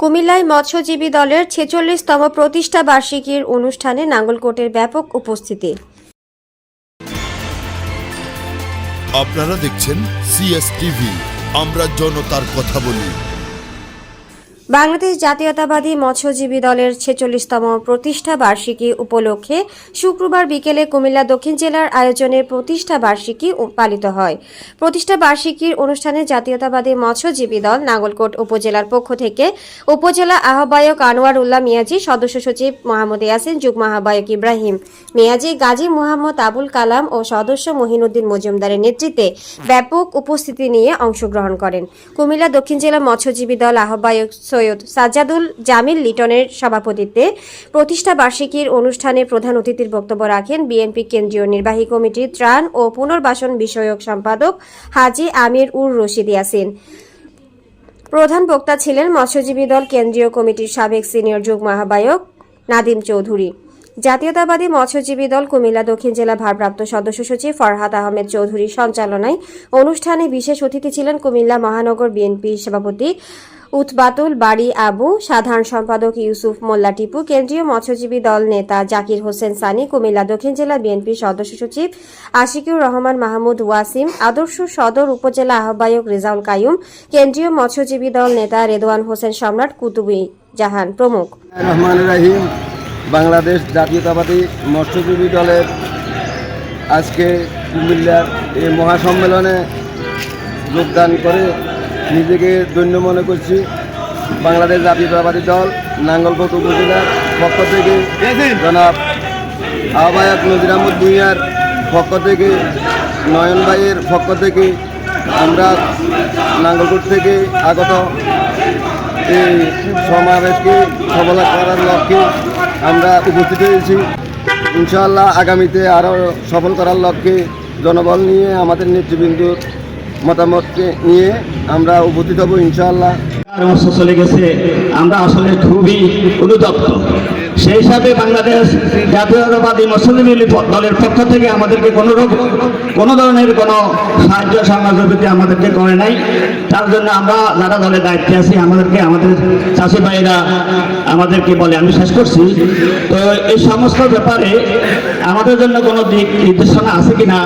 কুমিল্লায় মৎস্যজীবী দলের ছেচল্লিশতম প্রতিষ্ঠা বার্ষিকীর অনুষ্ঠানে নাঙ্গলকোটের ব্যাপক উপস্থিতি। আপনারা দেখছেন সিএসটিভি আমরা জনতার কথা বলি। বাংলাদেশ জাতীয়তাবাদী মৎস্যজীবী দলের ছেচল্লিশতম প্রতিষ্ঠা বার্ষিকী উপলক্ষে শুক্রবার বিকেলে কুমিল্লা দক্ষিণ জেলার আয়োজনে প্রতিষ্ঠা বার্ষিকী পালিত হয়। প্রতিষ্ঠা বার্ষিকীর অনুষ্ঠানে জাতীয়তাবাদী মৎস্যজীবী দল নাগলকোট উপজেলার পক্ষ থেকে উপজেলা আহ্বায়ক আনোয়ার উল্লাহ মিয়াজি, সদস্য সচিব মোহাম্মদ ইয়াসিন, যুগ্ম আহ্বায়ক ইব্রাহিম মিয়াজি, গাজী মোহাম্মদ আবুল কালাম ও সদস্য মহিনুদ্দিন মজুমদারের নেতৃত্বে ব্যাপক উপস্থিতি নিয়ে অংশগ্রহণ করেন। কুমিল্লা দক্ষিণ জেলা মৎস্যজীবী দল আহ্বায়ক সৈয়দ সাজ্জাদুল জামিল লিটনের সভাপতিত্বে প্রতিষ্ঠা বার্ষিকীর অনুষ্ঠানে প্রধান অতিথির বক্তব্য রাখেন বিএনপি কেন্দ্রীয় নির্বাহী কমিটির ত্রাণ ও পুনর্বাসন বিষয়ক সম্পাদক হাজি আমির উর রশিদ ইয়াসিন। প্রধান বক্তা ছিলেন মৎস্যজীবী দল কেন্দ্রীয় কমিটির সাবেক সিনিয়র যুগ্ম আহ্বায়ক নাদিম চৌধুরী। জাতীয়তাবাদী মৎস্যজীবী দল কুমিল্লা দক্ষিণ জেলা ভারপ্রাপ্ত সদস্য সচিব ফরহাদ আহমেদ চৌধুরীর সঞ্চালনায় অনুষ্ঠানে বিশেষ অতিথি ছিলেন কুমিল্লা মহানগর বিএনপি সভাপতি উতবাতুল বাড়ি আবু, সাধারণ সম্পাদক ইউসুফ মোল্লা টিপু, কেন্দ্রীয় মৎস্যজীবী দল নেতা জাকির হোসেন সানি, কুমিল্লা দক্ষিণ জেলা বিএনপি সদস্য সচিব আশিকুর রহমান মাহমুদ ওয়াসিম, আদর্শ সদর উপজেলা আহ্বায়ক রেজাউল কায়ুম, কেন্দ্রীয় মৎস্যজীবী দল নেতা রেদওয়ান হোসেন সম্রাট, কুতুবী জাহান প্রমুখ। বাংলাদেশ জাতীয়তাবাদী মৎস্যজীবী দলের আজকে কুমিল্লার এই মহাসম্মেলনে যোগদান করে নিজেকে ধন্য মনে করছি। বাংলাদেশ জাতীয়তাবাদী দল নাঙ্গলকোট উপজেলার পক্ষ থেকে জনাব আহ্বায়ক নজির আহমদ ভূঁইয়ার পক্ষ থেকে, নয়ন ভাইয়ের পক্ষ থেকে আমরা নাঙ্গলকোট থেকে আগত এই সমাবেশকে সফল করার লক্ষ্যে আমরা উপস্থিত হয়েছি। ইনশাআল্লাহ আগামীতে আরও সফল করার লক্ষ্যে জনবল নিয়ে আমাদের নেতৃবৃন্দুর মতামতকে নিয়ে আমরা উপস্থিত হব ইনশাআল্লাহ। গেছে? আমরা আসলে খুবই অনুতপ্ত সেই হিসাবে বাংলাদেশ জাতীয়তাবাদী মৎস্যজীবী দলের পক্ষ থেকে আমাদেরকে কোনো রকম কোনো ধরনের কোনো সাহায্য সহযোগিতা আমাদেরকে করে নাই। তার জন্য আমরা যারা দলের দায়িত্বে আছি, আমাদেরকে আমাদের চাষি ভাইরা আমাদেরকে বলে, আমি শেষ করছি। তো এই সমস্ত ব্যাপারে আমাদের জন্য কোনো দিক নির্দেশনা আছে কিনা?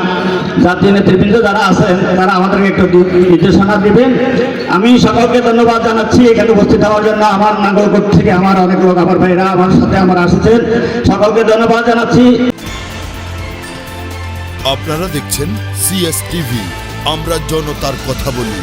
জাতীয় নেতৃবৃন্দ যারা আছেন, তারা আমাদেরকে একটু নির্দেশনা দিবেন। আমি সকলকে ধন্যবাদ জানাচ্ছি এখানে উপস্থিত হওয়ার জন্য। আমার নাগরকোট থেকে আমার অনেক লোক, আমার ভাইরা আমার সাথে আমার আসছেন। সকলকে ধন্যবাদ জানাচ্ছি। আপনারা দেখছেন সিএসটিভি আমরা জনতার কথা বলি।